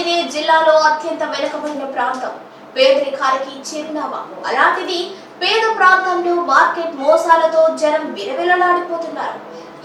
అంటేనే జిల్లాలో అత్యంత వెనుకబడిన ప్రాంతం. పేదరికానికి చిరునామా అలాంటిది పేద ప్రాంతంలో మార్కెట్ మోసాలతో జనం విలవిలలాడిపోతున్నారు.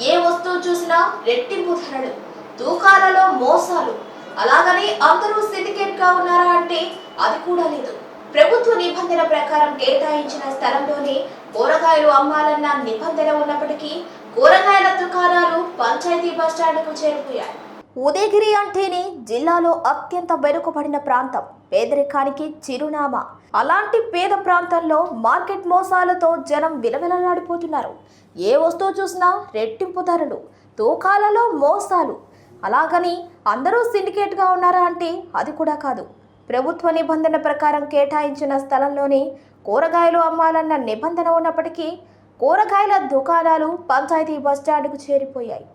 ఏ వస్తువు చూసినా రెట్టింపు ధరలు తూకాలలో మోసాలు. అలాగని అందరూ సిండికేట్గా ఉన్నారా అంటే అది కూడా లేదు. ప్రభుత్వ నిబంధన ప్రకారం కేటాయించిన స్థలంలోనే కూరగాయలు అమ్మాలన్న నిబంధన ఉన్నప్పటికీ కూరగాయల దుకాణాలు పంచాయతీ బస్టాండ్కు చేరిపోయాయి ఉదయగిరి అంటేనే జిల్లాలో అత్యంత వెనుకబడిన ప్రాంతం. పేదరికానికి చిరునామా. అలాంటి పేద ప్రాంతంలో మార్కెట్ మోసాలతో జనం విలవిలలాడిపోతున్నారు. ఏ వస్తువు చూసినా రెట్టింపు ధరలు తూకాలలో మోసాలు. అలాగని అందరూ సిండికేట్గా ఉన్నారా అంటే అది కూడా కాదు. ప్రభుత్వ నిబంధన ప్రకారం కేటాయించిన స్థలంలోనే కూరగాయలు అమ్మాలన్న నిబంధన ఉన్నప్పటికీ కూరగాయల దుకాణాలు పంచాయతీ బస్టాండ్కు చేరిపోయాయి.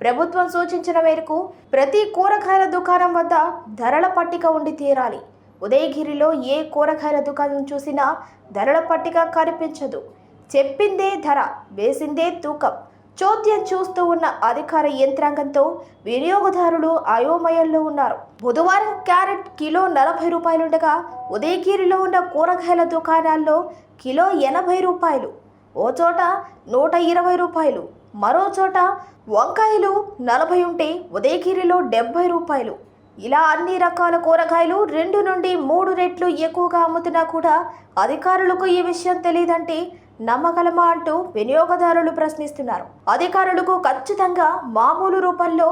ప్రభుత్వం సూచించిన మేరకు ప్రతి కూరగాయల దుకాణం వద్ద ధరల పట్టిక ఉండి తీరాలి. ఉదయగిరిలో ఏ కూరగాయల దుకాణం చూసినా ధరల పట్టిక కనిపించదు. చెప్పిందే ధర వేసిందే తూకం. చోద్యం చూస్తూ ఉన్న అధికార యంత్రాంగంతో వినియోగదారులు అయోమయంలో ఉన్నారు. బుధవారం క్యారెట్ కిలో నలభై రూపాయలుండగా ఉదయగిరిలో ఉన్న కూరగాయల దుకాణాల్లో కిలో ఎనభై రూపాయలు ఓ చోట నూట ఇరవై రూపాయలు మరో చోట వంకాయలు నలభై ఉంటే ఉదయగిరిలో డెబ్బై రూపాయలు. ఇలా అన్ని రకాల కూరగాయలు రెండు నుండి మూడు రెట్లు ఎక్కువగా అమ్ముతున్నా కూడా అధికారులకు ఈ విషయం తెలియదంటే నమ్మగలమా అంటూ వినియోగదారులు ప్రశ్నిస్తున్నారు. అధికారులకు ఖచ్చితంగా మామూలు రూపంలో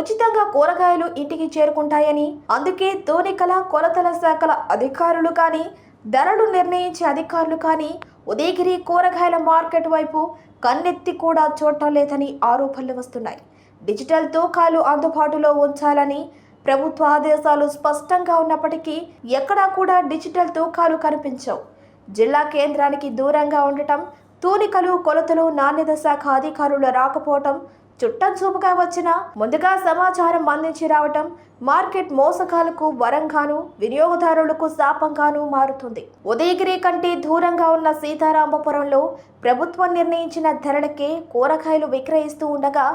ఉచితంగా కూరగాయలు ఇంటికి చేరుకుంటాయని అందుకే తోనికల కొలతల శాఖల అధికారులు కానీ ధరలు నిర్ణయించే అధికారులు కానీ ఉదయగిరి కూరగాయల మార్కెట్ వైపు కన్నెత్తి కూడా చూడటం లేదని ఆరోపణలు వస్తున్నాయి. డిజిటల్ తూకాలు అందుబాటులో ఉంచాలని ప్రభుత్వ ఆదేశాలు స్పష్టంగా ఉన్నప్పటికీ ఎక్కడా కూడా డిజిటల్ తూకాలు కనిపించవు. జిల్లా కేంద్రానికి దూరంగా ఉండటం తూనికలు కొలతలు నాణ్యత శాఖ అధికారులు రాకపోవటం చుట్టం చూపుగా వచ్చిన ముందుగా సమాచారం అందించి రావటం మార్కెట్ మోసకాలకు వరంగాను వినియోగదారులకు శాపంగాను మారుతుంది. ఉదయగిరి కంటే దూరంగా ఉన్న సీతారామపురంలో ప్రభుత్వం నిర్ణయించిన ధరలకే కూరగాయలు విక్రయిస్తూ ఉండగా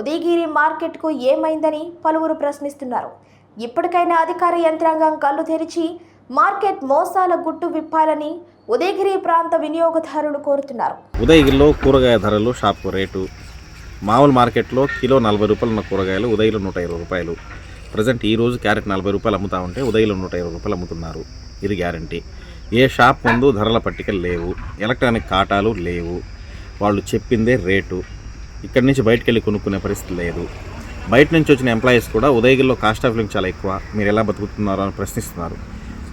ఉదయగిరి మార్కెట్కు ఏమైందని పలువురు ప్రశ్నిస్తున్నారు. ఇప్పటికైనా అధికార యంత్రాంగం కళ్ళు తెరిచి మార్కెట్ మోసాల గుట్టు విప్పాలని ఉదయగిరి ప్రాంత వినియోగదారులు కోరుతున్నారు. ఉదయగిరిలో కూరగాయ ధరలు షాపు రేటు మామూలు మార్కెట్లో కిలో నలభై రూపాయలు ఉన్న కూరగాయలు ఉదయలో నూట ఇరవై రూపాయలు. ప్రజెంట్ ఈ రోజు క్యారెట్ నలభై రూపాయలు అమ్ముతా ఉంటే ఉదయలో నూట ఇరవై రూపాయలు అమ్ముతున్నారు. ఇది గ్యారంటీ. ఏ షాప్ ముందు ధరల పట్టికలు లేవు. ఎలక్ట్రానిక్ కాటాలు లేవు. వాళ్ళు చెప్పిందే రేటు. ఇక్కడి నుంచి బయటకు వెళ్ళి కొనుక్కునే పరిస్థితి లేదు. బయట నుంచి వచ్చిన ఎంప్లాయీస్ కూడా ఉదయగిరిలో కాస్ట్ ఆఫ్ లివింగ్ చాలా ఎక్కువ. మీరు ఎలా బతుకుతున్నారో అని ప్రశ్నిస్తున్నారు.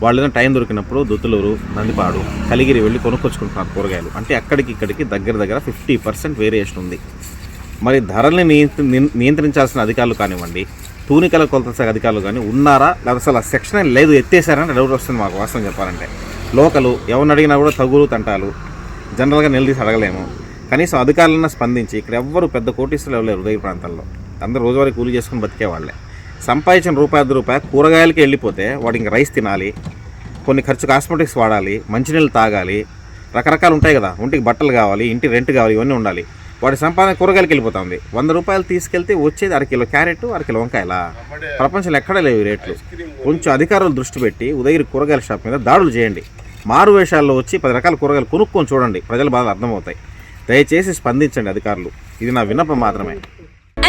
వాళ్ళు ఏదైనా టైం దొరికినప్పుడు దుత్తులూరు నందిపాడు కలిగిరి వెళ్ళి కొనుక్కొచ్చుకుంటున్నారు కూరగాయలు. అంటే అక్కడికి ఇక్కడికి దగ్గర దగ్గర ఫిఫ్టీ పర్సెంట్ వేరియేషన్ ఉంది. మరి ధరల్ని నియంత్రించాల్సిన అధికారులు కానివ్వండి తూనికల కొలత అధికారులు కానీ ఉన్నారా? లేదా అసలు ఆ సెక్షన్ లేదు ఎత్తేసారని డౌట్ వస్తుంది మాకు వాస్తవం చెప్పాలంటే. లోకలు ఎవరిని అడిగినా కూడా తగులు తంటాలు జనరల్గా నిలదీసి అడగలేము. కనీసం అధికారులన్నా స్పందించి ఇక్కడ ఎవ్వరు పెద్ద కోటీసులు ఎవరు ఉదయ ప్రాంతాల్లో అందరూ రోజువారీ కూలి చేసుకుని బతికేవాళ్ళే సంపాదించిన రూపాయి అర్ధ రూపాయి కూరగాయలకి వెళ్ళిపోతే వాడు ఇంక రైస్ తినాలి కొన్ని ఖర్చు కాస్మెటిక్స్ వాడాలి మంచినీళ్ళు తాగాలి రకరకాలు ఉంటాయి కదా ఒంటికి బట్టలు కావాలి ఇంటి రెంట్ కావాలి ఇవన్నీ ఉండాలి. వాడి సంపాదన కూరగాయలకి వెళ్ళిపోతుంది. వంద రూపాయలు తీసుకెళ్తే వచ్చేది అరకిలో క్యారెట్ అరకిలో వంకాయల? ప్రపంచంలో ఎక్కడ లేవు రేట్లు. కొంచెం అధికారులు దృష్టి పెట్టి ఉదయగిరి కూరగాయల షాప్ మీద దాడులు చేయండి. మారు వేషాల్లో వచ్చి పది రకాల కూరగాయలు కొనుక్కొని చూడండి. ప్రజల బాధలు అర్థమవుతాయి. దయచేసి స్పందించండి అధికారులు. ఇది నా విన్నపం మాత్రమే.